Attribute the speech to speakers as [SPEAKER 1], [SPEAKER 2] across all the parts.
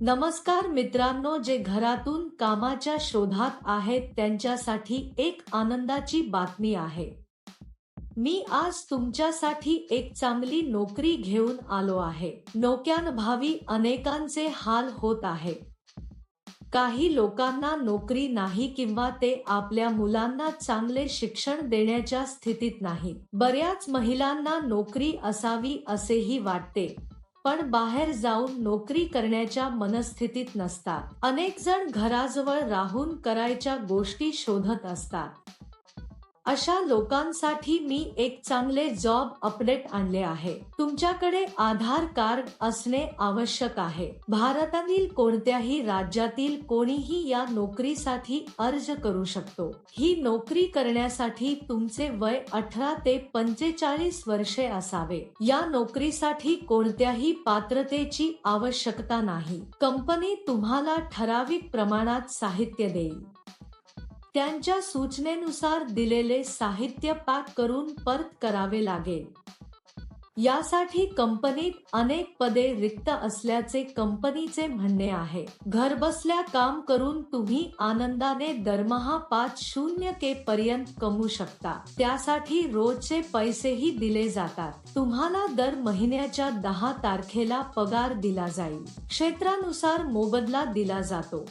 [SPEAKER 1] नमस्कार मित्रांनो जे घरातून कामाच्या शोधात आहेत त्यांच्यासाठी एक आनंदाची बातमी आहे. मी आज तुमच्यासाठी एक चांगली नोकरी घेऊन आलो आहे. नोक्यांभावी अनेकांचे हाल होत आहे. काही लोकांना नोकरी नाही किंवा ते आपल्या मुलांना चांगले शिक्षण देण्याच्या स्थितीत नाही. बऱ्याच महिलांना नोकरी असावी असेही वाटते. पण बाहेर जाऊन नोकरी करण्याच्या मनस्थितीत नसतात. अनेक जण घराजवळ राहून करायच्या गोष्टी शोधत असतात. अशा लोकांसाठी मी एक चांगले जॉब अपडेट आणले आहे. तुमच्याकडे आधार कार्ड असणे आवश्यक आहे. भारतातील कोणत्याही राज्यातील कोणीही या नोकरीसाठी अर्ज करू शकतो. ही नोकरी करण्यासाठी तुमचे वय अठरा ते पंचेचाळीस वर्षे असावे. या नोकरीसाठी कोणत्याही पात्रतेची आवश्यकता नाही. कंपनी तुम्हाला ठराविक प्रमाणात साहित्य देईल. त्यांच्या सूचनेनुसार दिलेले साहित्य पॅक करून परत करावे लागेल. यासाठी कंपनीत अनेक पदे रिक्त असल्याचे कंपनीचे म्हणणे आहे. घरबसल्या काम करून तुम्ही आनंदाने दरमहा पाच शून्य के पर्यंत कमवू शकता. त्यासाठी रोजचे पैसेही दिले जातात. तुम्हाला दर महिन्याच्या दहा तारखेला पगार दिला जाईल. क्षेत्रानुसार मोबदला दिला जातो.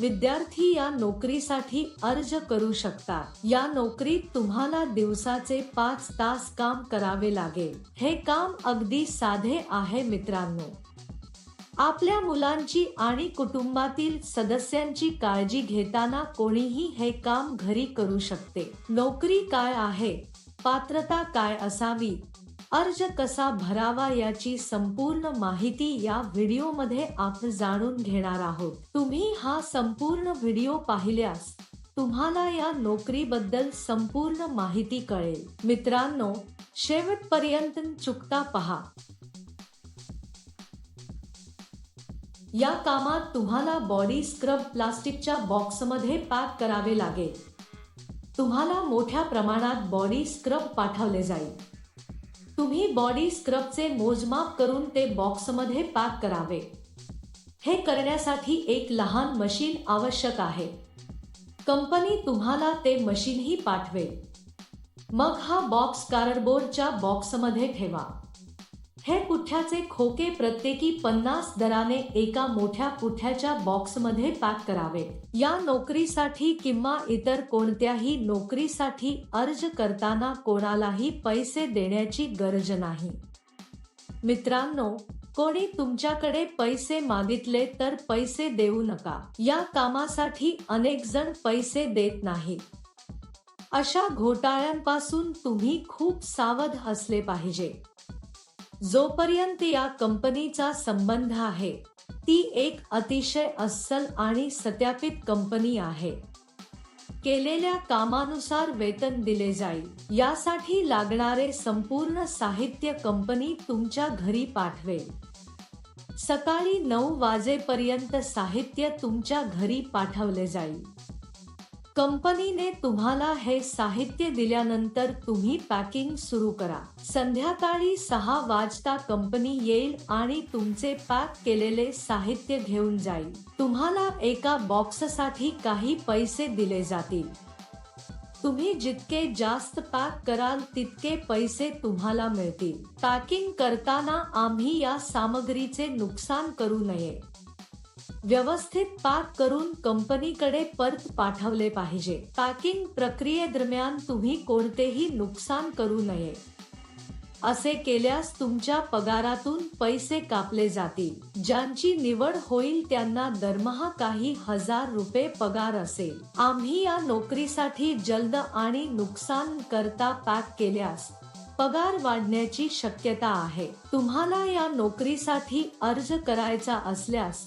[SPEAKER 1] विद्यार्थी या नोकरीसाठी अर्ज करू शकता या नोकरीत तुम्हाला दिवसाचे पाच तास काम करावे लागेल. हे काम अगदी साधे आहे मित्रांनो. आपल्या मुलांची आणि कुटुंबातील सदस्यांची काळजी घेताना कोणीही हे काम घरी करू शकते. नोकरी काय आहे? पात्रता काय असावी? अर्ज कसा भरावा याची संपूर्ण माहिती या व्हिडिओमध्ये आपण जाणून घेणार आहोत. तुम्ही हा संपूर्ण व्हिडिओ पाहिल्यास तुम्हाला या नोकरीबद्दल संपूर्ण माहिती कळेल. मित्रांनो शेवटपर्यंत चुकता पहा. या कामात तुम्हाला बॉडी स्क्रब प्लास्टिकच्या बॉक्समध्ये पॅक करावे लागेल. तुम्हाला मोठ्या प्रमाणात बॉडी स्क्रब पाठवले जाईल. तुम्ही बॉडी स्क्रबचे मोजमाप करून ते बॉक्समध्ये पॅक करावे. हे करण्यासाठी एक लहान मशीन आवश्यक आहे. कंपनी तुम्हाला ते मशीनही पाठवेल. मग हा बॉक्स कार्डबोर्डच्या बॉक्समध्ये ठेवा. हे पुठ्याचे खोके प्रत्येकी पन्नास दराने एका मोठ्या पुठ्याच्या बॉक्समध्ये पॅक करावे. या नोकरीसाठी किंवा इतर कोणत्याही नोकरीसाठी अर्ज करताना कोणालाही पैसे देण्याची गरज नाही. मित्रांनो कोणी तुमच्याकडे पैसे मागितले तर पैसे देऊ नका. या कामासाठी अनेक जण पैसे देत नाहीत अशा घोटाळ्यांपासून तुम्ही खूप सावध असले पाहिजे. जोपर्यंत या कंपनीचा संबंध आहे ती एक अतिशय अस्सल आणि सत्यापित कंपनी आहे. केलेल्या कामानुसार वेतन दिले जाईल. यासाठी लागणारे संपूर्ण साहित्य कंपनी तुमच्या घरी पाठवेल. सकाळी नऊ वाजेपर्यंत साहित्य तुमच्या घरी पाठवले जाईल. कंपनीने तुम्हाला हे साहित्य दिल्यानंतर तुम्ही पॅकिंग सुरू करा. संध्याकाळी सहा वाजता कंपनी येईल आणि तुमचे पॅक केलेले साहित्य घेऊन जाईल. तुम्हाला एका बॉक्ससाठी काही पैसे दिले जातील. तुम्ही जितके जास्त पॅक कराल तितके पैसे तुम्हाला मिळतील. पॅकिंग करताना आम्ही या सामग्रीचे नुकसान करू नये. व्यवस्थित पॅक करून कंपनीकडे परत पाठवले पाहिजे. पॅकिंग प्रक्रियेदरम्यान तुम्ही कोणतेही नुकसान करू नये. असे केल्यास तुमच्या पगारातून पैसे कापले जातील. ज्यांची निवड होईल त्यांना दरमहा काही हजार रुपये पगार असेल. आम्ही या नोकरीसाठी जलद आणि नुकसान करता पॅक केल्यास पगार वाढण्याची शक्यता आहे. तुम्हाला या नोकरीसाठी अर्ज करायचा असल्यास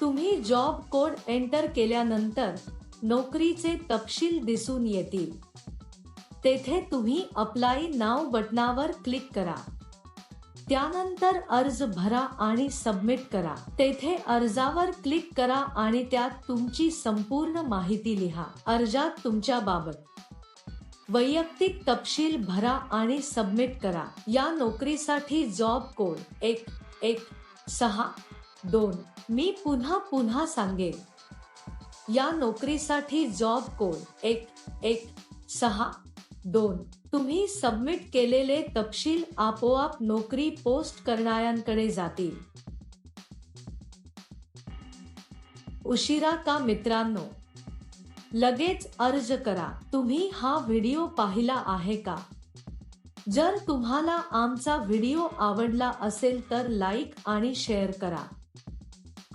[SPEAKER 1] तुम्ही जॉब कोड एंटर केल्यानंतर नोकरीचे तपशील दिसून येतील. तेथे तुम्ही अप्लाय नाव बटनावर क्लिक करा. त्यानंतर अर्ज भरा आणि सबमिट करा. तेथे अर्जावर क्लिक करा आणि त्यात तुमची संपूर्ण माहिती लिहा. अर्जात तुमच्या बाबत. वैयक्तिक तपशील भरा आणि सबमिट करा. या नोकरीसाठी जॉब कोड एक एक सहा दोन. मी पुन्हा पुन्हा सांगेन. या नोकरीसाठी जॉब कोड एक एक सहा दोन. तुम्ही सबमिट केलेले तपशील आपोआप नोकरी पोस्ट करणाऱ्यांकडे जातील. उशिरा का मित्रांनो? लगेच अर्ज करा. तुम्ही हा व्हिडिओ पाहिला आहे का? जर तुम्हाला आमचा व्हिडिओ आवडला असेल तर लाईक आणि शेअर करा.